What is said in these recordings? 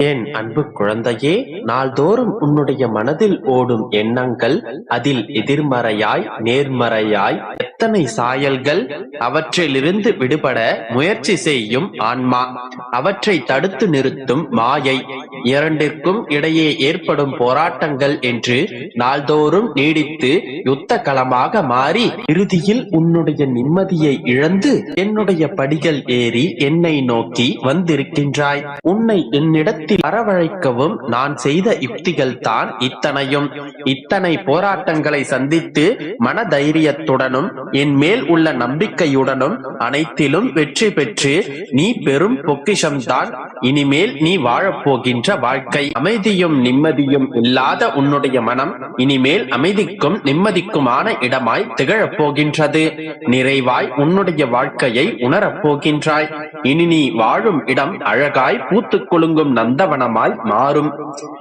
என் அன்பு குழந்தையே நாள்தோறும் உன்னுடைய மனதில் ஓடும் எண்ணங்கள் அதில் எதிர்மறையாய் நேர்மறையாய் எத்தனை சாயல்கள் அவற்றிலிருந்து விடுபட முயற்சி செய்யும் ஆன்மா. அவற்றை தடுத்து நிறுத்தும் மாயை. இரண்டிற்கும் இடையே ஏற்படும் போராட்டங்கள் என்று நாள்தோறும் நீடித்து யுத்த களமாக மாறி இறுதியில் உன்னுடைய நிம்மதியை இழந்து என்னுடைய படிகள் ஏறி என்னை நோக்கி வந்திருக்கின்றாய். உன்னை என்னிடத்தில் வரவழைக்கவும் நான் செய்த யுக்திகள் தான் இத்தனையும். இத்தனை போராட்டங்களை சந்தித்து மன தைரியத்துடனும் என் மேல் உள்ள நம்பிக்கையுடனும் அனைத்திலும் வெற்றி பெற்று நீ பெரும் பொக்கிஷம்தான். இனிமேல் நீ வாழப்போகின்ற வாழ்க்கை அமைதியும் நிம்மதியும் இல்லாத உன்னுடைய மனம் இனிமேல் அமைதிக்கும் நிம்மதிக்குமான இடமாய் திகழப் போகின்றது நிறைவாய் உன்னுடைய வாழ்க்கையை உணரப் போகின்றாய் இனி நீ வாழும் இடம் அழகாய் பூத்துக் குலுங்கும் நந்தவனமாய் மாறும்.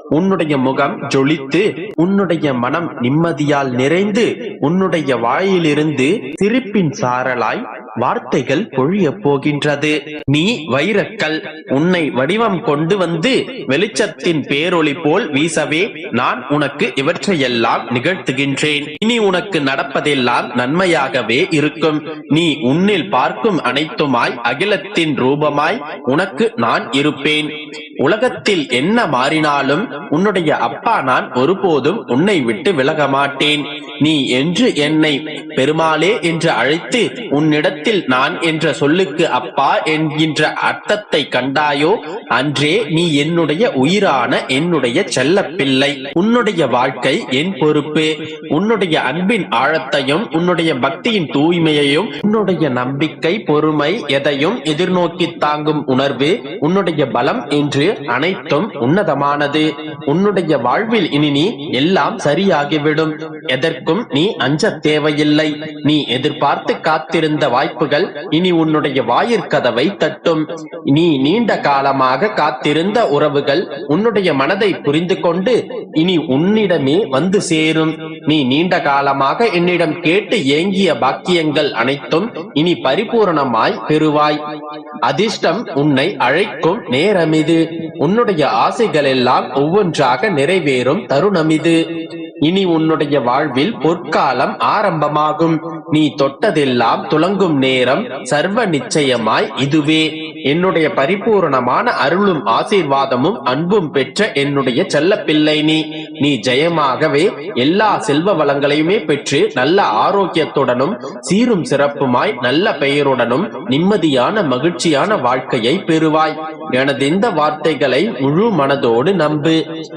உன்னுடைய முகம் ஜொலித்து உன்னுடைய மனம் நிம்மதியால் நிறைந்து உன்னுடைய வாயிலிருந்து சிரிப்பின் சாரலாய் வார்த்தைகள் பொழிய போகின்றது. நீ வைரக்கல் உன்னை வடிவம் கொண்டு வந்து வெளிச்சத்தின் பேரொளி போல் வீசவே நான் உனக்கு இவற்றையெல்லாம் நிகழ்த்துகின்றேன். இனி உனக்கு நடப்பதெல்லாம் நன்மையாகவே இருக்கும். நீ உன்னில் பார்க்கும் அனைத்துமாய் அகிலத்தின் ரூபமாய் உனக்கு நான் இருப்பேன். உலகத்தில் என்ன மாறினாலும் உன்னுடைய அப்பா நான் ஒருபோதும் உன்னை விட்டு விலக மாட்டேன் நீ என்று என்னை பெருமாளே என்று அழைத்து உன்னிடத்தில் நான் என்ற சொல்லுக்கு அப்பா என்கின்ற அர்த்தத்தை கண்டாயோ? அன்றே நீ என்னுடைய உயிரான என்னுடைய செல்ல பிள்ளை உன்னுடைய வாழ்க்கை என் பொறுப்பு. உன்னுடைய அன்பின் ஆழத்தையும் உன்னுடைய பக்தியின் தூய்மையையும் உன்னுடைய நம்பிக்கை பொறுமை எதையும் எதிர்நோக்கி தாங்கும் உணர்வு உன்னுடைய பலம் என்று அனைத்தும் உன்னதமானது. உன்னுடைய வாழ்வில் இனி நீ எல்லாம் சரியாகிவிடும். எதற்கும் நீ அஞ்ச தேவையில்லை. நீ எதிர்பார்த்து காத்திருந்த வாய்ப்புகள் இனி உன்னுடைய வாயிற்கதவை தட்டும். நீ நீண்ட காலமாக காத்திருந்த உறவுகள் உன்னுடைய மனதை புரிந்து கொண்டு இனி உன்னிடமே வந்து சேரும். நீ நீண்ட காலமாக என்னிடம் கேட்டு ஏங்கிய பாக்கியங்கள் அனைத்தும் இனி பரிபூரணமாய் பெறுவாய். அதிர்ஷ்டம் உன்னை அழைக்கும் நேரமிது. உன்னுடைய ஆசைகள் எல்லாம் ஒவ்வொன்றாக நிறைவேறும் தருணமிது. இனி உன்னுடைய வாழ்வில் பொற்காலம் ஆரம்பமாகும். நீ தொட்டதெல்லாம் துலங்கும் நேரம் சர்வ நிச்சயமாய் இதுவே. என்னுடைய பரிபூரணமான அருளும் ஆசீர்வாதமும் அன்பும் பெற்ற என்னுடைய செல்லப்பிள்ளை நீ. நீ ஜெயமாகவே எல்லா செல்வ வளங்களையுமே பெற்று நல்ல ஆரோக்கியத்துடனும் சீரும் சிறப்புமாய் நல்ல பெயருடனும் நிம்மதியான மகிழ்ச்சியான வாழ்க்கையை பெறுவாய். எனது இந்த வார்த்தைகளை முழு மனதோடு நம்பு.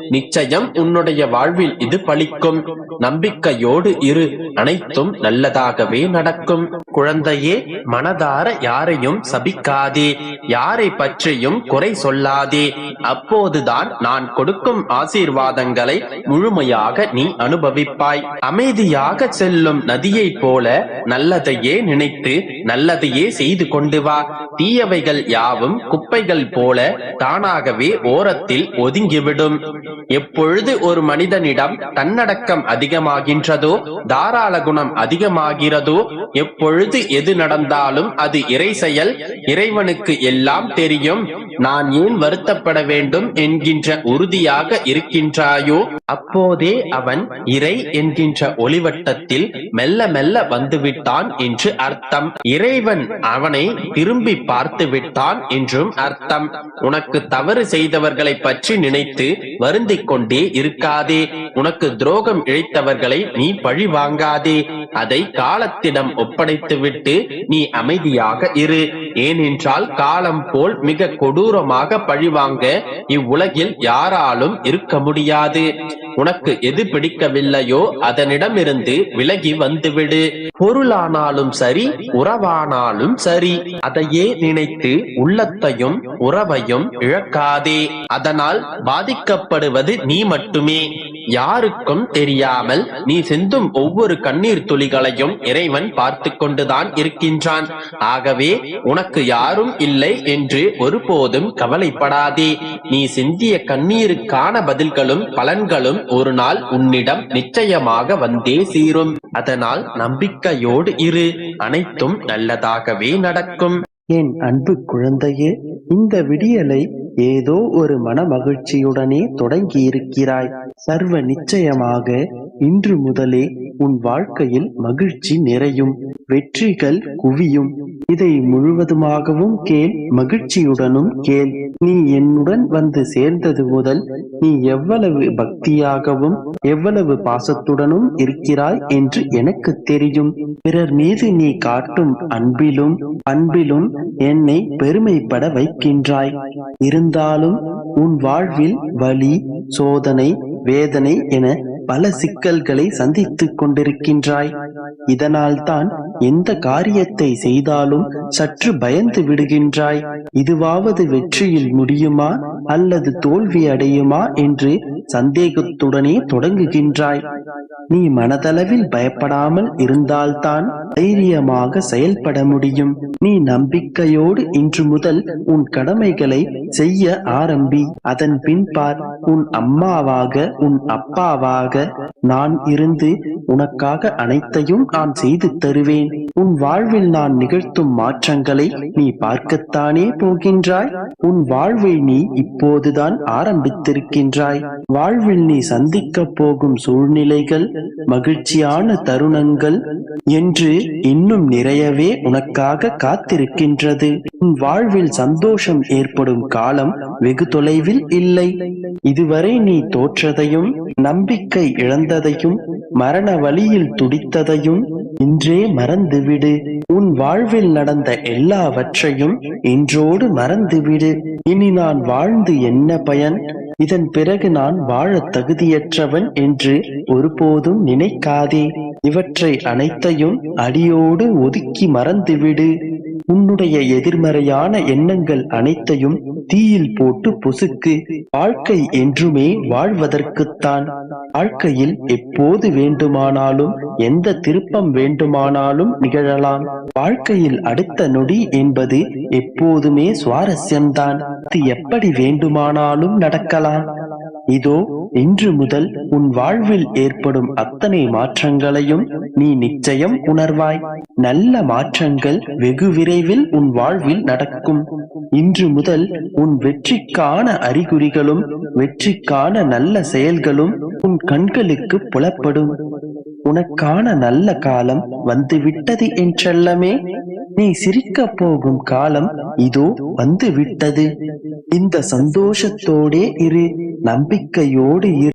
நிச்சயம் உன்னுடைய வாழ்வில் இது பலிக்கும் நம்பிக்கையோடு இரு. அனைத்தும் நல்லதாகவே நடக்கும். குழந்தையே மனதார யாரையும் சபிக்காதே. யாரை பற்றியும் குறை சொல்லாதே. அப்போதுதான் நான் கொடுக்கும் ஆசீர்வாதங்களை முழுமையாக நீ அனுபவிப்பாய். அமைதியாக செல்லும் நதியைப் போல நல்லதையே நினைத்து நல்லதையே செய்து கொண்டு வா. தீயவைகள் யாவும் குப்பைகள் போல தானாகவே ஓரத்தில் ஒதுங்கிவிடும். எப்பொழுது ஒரு மனிதனிடம் தன்னடக்கம் அதிகமாகின்றதோ தாராள குணம் அதிகமாகிறதோ எப்பொழுது எது நடந்தாலும் அது இறை செயல் இறைவனுக்கு எல்லாம் தெரியும். நான் ஏன் வருத்தப்பட வேண்டும் என்கின்ற உறுதியாக இருக்கின்றாயோ? அப்போதே அவன் இறை என்கின்ற ஒளிவட்டத்தில் மெல்ல மெல்ல வந்துவிட்டான் என்று அர்த்தம். இறைவன் அவனை திரும்பி பார்த்து விட்டான் என்றும் அர்த்தம். உனக்கு தவறு செய்தவர்களை பற்றி நினைத்து வருந்திக் கொண்டே இருக்காதே. உனக்கு துரோகம் இழைத்தவர்களை நீ பழி வாங்காதே அதை காலத்திடம் ஒப்படைத்துவிட்டு நீ அமைதியாக இரு. ஏனென்றால் காலம் போல் மிக கொடூரமாக பழிவாங்க இவ்வுலகில் யாராலும் இருக்க முடியாது. உனக்கு எது பிடிக்கவில்லையோ அதனிடமிருந்து விலகி வந்துவிடு. பொருளானாலும் சரி உறவானாலும் சரி அதையே நினைத்து உள்ளத்தையும் உறவையும் இழக்காதே. அதனால் பாதிக்கப்படுவது நீ மட்டுமே. யாருக்கும் தெரியாமல் நீ சிந்தும் ஒவ்வொரு கண்ணீர் துளிகளையும் இறைவன் பார்த்து கொண்டுதான் இருக்கின்றான். ஆகவே உனக்கு யாரும் இல்லை என்று ஒருபோதும் கவலைப்படாதே. நீ சிந்திய கண்ணீருக்கான பதில்களும் பலன்களும் ஒரு நாள் உன்னிடம் நிச்சயமாக வந்தே சீரும். அதனால் நம்பிக்கையோடு இரு. அனைத்தும் நல்லதாகவே நடக்கும். என் அன்பு குழந்தையே இந்த விடியலை ஏதோ ஒரு மன மகிழ்ச்சியுடனே தொடங்கி இருக்கிறாய் சர்வ நிச்சயமாக இன்று முதலே உன் வாழ்க்கையில் மகிழ்ச்சி நிறையும். வெற்றிகள் குவியும். இதை முழுவதுமாகவும் கேள் மகிழ்ச்சியுடனும் கேள். நீ என்னுடன் வந்து சேர்ந்தது முதல் நீ எவ்வளவு பக்தியாகவும் எவ்வளவு பாசத்துடனும் இருக்கிறாய் என்று எனக்கு தெரியும். பிறர் மீது நீ காட்டும் அன்பிலும் அன்பிலும் என்னை பெருமைப்பட வைக்கின்றாய். இருந்தாலும் உன் வாழ்வில் வலி சோதனை வேதனை என பல சிக்கல்களை சந்தித்துக் கொண்டிருக்கின்றாய். இதனால்தான் எந்த காரியத்தை செய்தாலும் சற்று பயந்து விடுகின்றாய். இதுவாவது வெற்றியில் முடியுமா? அல்லது தோல்வி அடையுமா? என்று சந்தேகத்துடனே தொடங்குகின்றாய். நீ மனதளவில் பயப்படாமல் இருந்தால்தான் தைரியமாக செயல்பட முடியும். நீ நம்பிக்கையோடு இன்று முதல் உன் கடமைகளை செய்ய ஆரம்பி. அதன் பின்பார் உன் அம்மாவாக உன் அப்பாவாக நான் இருந்து உனக்காக அனைத்தையும் நான் செய்து தருவேன். உன் வாழ்வில் நான் நிகழ்த்தும் மாற்றங்களை நீ பார்க்கத்தானே போகின்றாய்? உன் வாழ்வை நீ இப்போதுதான் ஆரம்பித்திருக்கின்றாய். வாழ்வில் நீ சந்திக்க போகும் சூழ்நிலைகள் மகிழ்ச்சியான தருணங்கள் என்று இன்னும் நிறையவே உனக்காக காத்திருக்கின்றது. உன் வாழ்வில் சந்தோஷம் ஏற்படும் காலம் வெகு தொலைவில் இல்லை. இதுவரை நீ தோற்றதையும் நம்பிக்கை இழந்ததையும் மரண வழியில் துடித்ததையும் இன்றே மறந்துவிடு. உன் வாழ்வில் நடந்த எல்லாவற்றையும் இன்றோடு மறந்துவிடு. இனி நான் வாழ்ந்து என்ன பயன்? இதன் பிறகு நான் வாழ தகுதியற்றவன் என்று ஒருபோதும் நினைக்காதே. இவற்றை அனைத்தையும் அடியோடு ஒதுக்கி மறந்துவிடு. உன்னுடைய எதிர்மறையான எண்ணங்கள் அனைத்தையும் தீயில் போட்டு பொசுக்கு. வாழ்க்கை என்றுமே வாழ்வதற்குத்தான். வாழ்க்கையில் எப்போது வேண்டுமானாலும் எந்த திருப்பம் வேண்டுமானாலும் நிகழலாம். வாழ்க்கையில் அடுத்த நொடி என்பது எப்போதுமே சுவாரஸ்யம்தான். அது எப்படி வேண்டுமானாலும் நடக்கலாம். இதோ இன்று முதல் உன் வாழ்வில் ஏற்படும் அத்தனை மாற்றங்களையும் நீ நிச்சயம் உணர்வாய். நல்ல மாற்றங்கள் வெகு விரைவில் உன் வாழ்வில் நடக்கும். இன்று முதல் உன் வெற்றிக்கான அறிகுறிகளும் வெற்றிக்கான நல்ல செயல்களும் உன் கண்களுக்கு புலப்படும். உனக்கான நல்ல காலம் வந்துவிட்டது என்றல்லமே நீ சிரிக்க போகும் காலம் இதோ வந்து விட்டது இந்த சந்தோஷத்தோடே இரு. நம்பிக்கையோடு